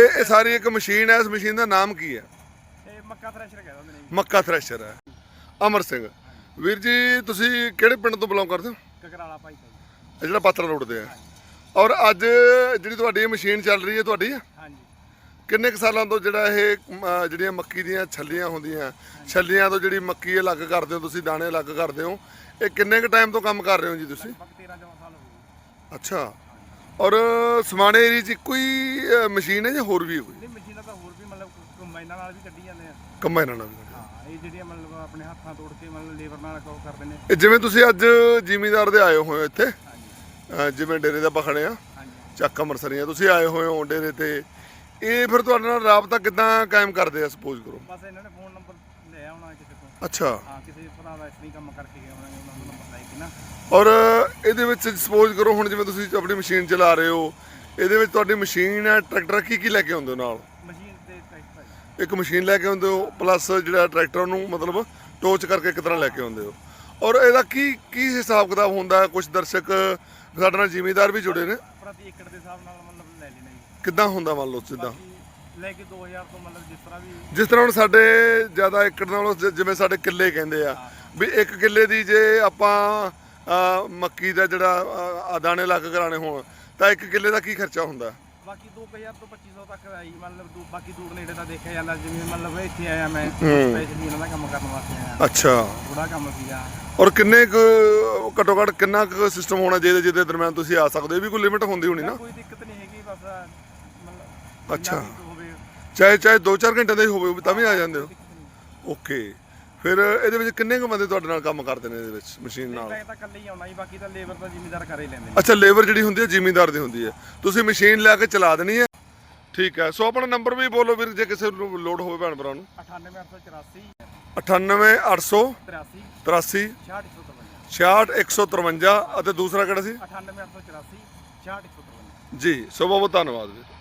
ਇਹ ਸਾਰੀ ਇੱਕ ਮਸ਼ੀਨ ਹੈ ਇਸ ਮਸ਼ੀਨ ਦਾ ਨਾਮ ਕੀ ਹੈ? ਇਹ ਮੱਕਾ ਥ੍ਰੈਸ਼ਰ ਕਹਿੰਦੇ। ਮੱਕਾ ਹੈ। ਅਮਰ ਸਿੰਘ। ਵੀਰ ਜੀ ਤੁਸੀਂ ਕਿਹੜੇ ਪਿੰਡ ਤੋਂ ਬਿਲੋਂਗ ਕਰਦੇ ਹੋ? ਕਕਰਾਲਾ ਭਾਈ। ਇਹ ਜਿਹੜਾ ਪਾਤਰ ਰੋਡ ਤੇ ਹੈ। ਔਰ ਅੱਜ ਜਿਹੜੀ ਤੁਹਾਡੀ ਇਹ ਮਸ਼ੀਨ ਚੱਲ ਰਹੀ ਹੈ ਤੁਹਾਡੀ ਹੈ? ਹਾਂਜੀ। ਕਿੰਨੇ ਕੁ ਸਾਲਾਂ ਤੋਂ ਜਿਹੜਾ ਇਹ ਅਮ, ਜਿਹੜੀਆਂ ਮੱਕੀ ਦੀਆਂ ਛੱਲੀਆਂ ਹੁੰਦੀਆਂ ਛੱਲੀਆਂ ਤੋਂ ਜਿਹੜੀ ਮੱਕੀ ਅਲੱਗ ਕਰਦੇ ਹੋ ਤੁਸੀਂ ਦਾਣੇ ਅਲੱਗ ਕਰਦੇ ਹੋ ਇਹ ਕਿੰਨੇ ਕੁ ਟਾਈਮ ਤੋਂ ਕੰਮ ਕਰ ਰਹੇ ਹੋ ਜੀ ਤੁਸੀਂ? ਲਗਭਗ 13 14 ਸਾਲ ਹੋ ਗਏ। ਅੱਛਾ। ਔਰ ਸਮਾਣੇ ਏਰੀਆ 'ਚ ਕੋਈ ਅ, ਮਸ਼ੀਨ ਹੈ ਜਾਂ ਹੋਰ ਵੀ ਹੈ ਕੋਈ? ਨਹੀਂ ਮਸ਼ੀਨਾਂ ਤਾਂ ਹੋਰ ਵੀ ਮਤਲਬ ਕੰਬਾਈਨਾਂ ਨਾਲ ਵੀ ਕੱਢੀ ਜਾਂਦੇ ਆ। ਕੰਬਾਈਨਾਂ ਨਾਲ ਵੀ ਹਾਂ ਇਹ ਜਿਹੜੀਆਂ ਮਤਲਬ ਆਪਣੇ ਹੱਥਾਂ ਤੋੜ ਕੇ ਮਤਲਬ ਲੇਬਰ ਨਾਲ ਉਹ ਕਰਦੇ ਨੇ। ਇਹ ਜਿਵੇਂ ਤੁਸੀਂ ਅੱਜ ਜ਼ਿਮੀਦਾਰ ਦੇ ਆਏ ਹੋਏ ਹੋ ਇੱਥੇ ਹਾਂਜੀ। ਅ, ਜਿਵੇਂ ਡੇਰੇ ਦਾ ਪਖੜੇ ਆ ਹਾਂਜੀ। ਚੱਕ ਅੰਮ੍ਰਿਤਸਰੀਆਂ ਤੁਸੀਂ ਆਏ ਹੋਏ ਹੋ ਡੇਰੇ ਤੇ। ਇਹ ਫਿਰ ਤੁਹਾਡੇ ਨਾਲ ਰਾਬਤਾ ਕਿਦਾਂ ਕਾਇਮ ਕਰਦੇ ਆ ਸਪੋਜ਼ ਕਰੋ। ਬਸ ਇਹਨਾਂ ਨੇ ਫੋਨ ਨੰਬਰ ਲਿਆ ਹੋਣਾ ਕਿਸੇ ਤੋਂ। ਅੱਛਾ। ਹਾਂ ਕਿਸੇ ਭਰਾ ਦਾ ਇਸ ਨਹੀਂ ਕੰਮ ਕਰਕੇ ਗਏ ਹੋਣਾ ਉਹਨਾਂ ਨੂੰ ਨੰਬਰ ਲੈ ਕੇ ਨਾ। ਔਰ ਇਹਦੇ ਵਿੱਚ ਸਪੋਜ਼ ਕਰੋ ਹੁਣ ਜਿਵੇਂ ਤੁਸੀਂ ਆਪਣੀ ਮਸ਼ੀਨ ਚਲਾ ਰਹੇ ਹੋ ਇਹਦੇ ਵਿੱਚ ਤੁਹਾਡੀ ਮਸ਼ੀਨ ਹੈ ਟਰੈਕਟਰ ਕੀ ਕੀ ਲੈ ਕੇ ਆਉਂਦੇ ਹੋ ਨਾਲ? ਮਸ਼ੀਨ ਤੇ ਟਰੈਕਟਰ ਇੱਕ ਮਸ਼ੀਨ ਲੈ ਕੇ ਆਉਂਦੇ ਹੋ ਪਲੱਸ ਜਿਹੜਾ ਟਰੈਕਟਰ ਨੂੰ ਮਤਲਬ ਟੋਚ ਕਰਕੇ ਇੱਕ ਤਰ੍ਹਾਂ ਲੈ ਕੇ ਆਉਂਦੇ ਹੋ। ਔਰ ਇਹਦਾ ਕੀ ਕੀ ਹਿਸਾਬ ਕਿਤਾਬ ਹੁੰਦਾ ਕੁਝ ਦਰਸ਼ਕ ਸਾਡੇ ਨਾਲ ਜ਼ਿਮੀਦਾਰ ਵੀ ਜੁੜੇ ਨੇ। ਪ੍ਰਤੀ ਏਕੜ ਦੇ ਹਿਸਾਬ ਨਾਲ ਮਤਲਬ ਲੈ ਲੈਣਾ ਜੀ। ਕਿੱਦਾਂ ਹੁੰਦਾ ਮੰਨ ਲਓ ਸਿੱਧਾ ਬਾਕੀ ਲੈ ਕੇ 2000 ਤੋਂ ਮਤਲਬ ਜਿਸ ਤਰ੍ਹਾਂ ਵੀ ਜਿਸ ਤਰ੍ਹਾਂ ਹੁਣ ਸਾਡੇ ਜ਼ਿਆਦਾ ਏਕੜ ਨਾਲੋਂ ਜ- ਜਿਵੇਂ ਸਾਡੇ ਕਿੱਲੇ ਕਹਿੰਦੇ ਆ ਵੀ ਇੱਕ ਕਿੱਲੇ ਦੀ ਜੇ ਆਪਾਂ ਮੱਕੀ ਦਾ ਜਿਹੜਾ ਅ, ਦਾਣੇ ਲੱਗ ਕਰਾਣੇ ਹੋਣ ਤਾਂ ਇੱਕ ਕਿੱਲੇ ਦਾ ਕੀ ਖਰਚਾ ਹੁੰਦਾ? ਬਾਕੀ 2000 ਤੋਂ 2500 ਤੱਕ ਆਈ ਮਤਲਬ ਦੂ- ਬਾਕੀ ਦੂਰ ਨੇੜੇ ਦਾ ਦੇਖਿਆ ਜਾਂਦਾ ਜਿਵੇਂ ਮਤਲਬ ਇੱਥੇ ਆਇਆ ਮੈਂ ਸਪੈਸ਼ਲੀ ਇਹਨਾਂ ਦਾ ਕੰਮ ਕਰਨ ਵਾਸਤੇ ਆਇਆ। ਅੱਛਾ। ਥੋੜਾ ਕੰਮ ਸੀਗਾ। ਔਰ ਕਿੰਨੇ ਕੁ ਘੱਟੋ ਘੱਟ ਕਿੰਨਾ ਕੁ ਸਿਸਟਮ ਹੋਣਾ ਚਾਹੀਦਾ ਜਿਹਦੇ ਦਰਮਿਆਨ ਤੁਸੀਂ ਆ ਸਕਦੇ ਹੋ? ਇਹ ਵੀ ਕੋਈ ਲਿਮਿਟ ਹੁੰਦੀ ਹੋਣੀ ਨਾ? ਕੋਈ ਦਿੱਕਤ ਨਹੀਂ ਹੈਗੀ ਬਸ ਮਤਲਬ ਅੱਛਾ। ਚਾਹੇ ਚਾਹੇ 2-4 ਘੰਟੇ ਦਾ ਹੀ ਹੋਵੇ ਤਾਂ ਵੀ ਆ ਜਾਂਦੇ ਹੋ। ਓਕੇ। ਫਿਰ ਇਹਦੇ ਵਿੱਚ ਕਿੰਨੇ ਕੁ ਬੰਦੇ ਤੁਹਾਡੇ ਨਾਲ ਕੰਮ ਕਰਦੇ ਨੇ ਇਹਦੇ ਵਿੱਚ ਮਸ਼ੀਨ ਨਾਲ? ਮੈਂ ਤਾਂ ਇਕੱਲੇ ਹੀ ਆਉਣਾ ਜੀ ਬਾਕੀ ਤਾਂ ਲੇਬਰ ਤਾਂ ਜ਼ਿਮੀਦਾਰ ਕਰ ਹੀ ਲੈਂਦੇ ਨੇ। ਅੱਛਾ ਲੇਬਰ ਜਿਹੜੀ ਹੁੰਦੀ ਹੈ ਜ਼ਿਮੀਂਦਾਰ ਦੀ ਹੁੰਦੀ ਹੈ। ਤੁਸੀਂ ਮਸ਼ੀਨ ਲਿਆ ਕੇ ਚਲਾ ਦੇਣੀ ਹੈ। ਠੀਕ ਹੈ। ਸੋ ਆਪਣਾ ਨੰਬਰ ਵੀ ਬੋਲੋ ਵੀਰ ਜੇ ਕਿਸੇ ਨੂੰ ਲੋਡ ਹੋਵੇ ਭੈਣ ਭਰਾ ਨੂੰ। 98884 98800 83 83 6153 66153 ਅਤੇ ਦੂਸਰਾ ਕਿਹੜਾ ਸੀ? 98884 6153 ਜੀ ਸੋ ਬਹੁਤ ਧੰਨਵਾਦ ਵੀਰ।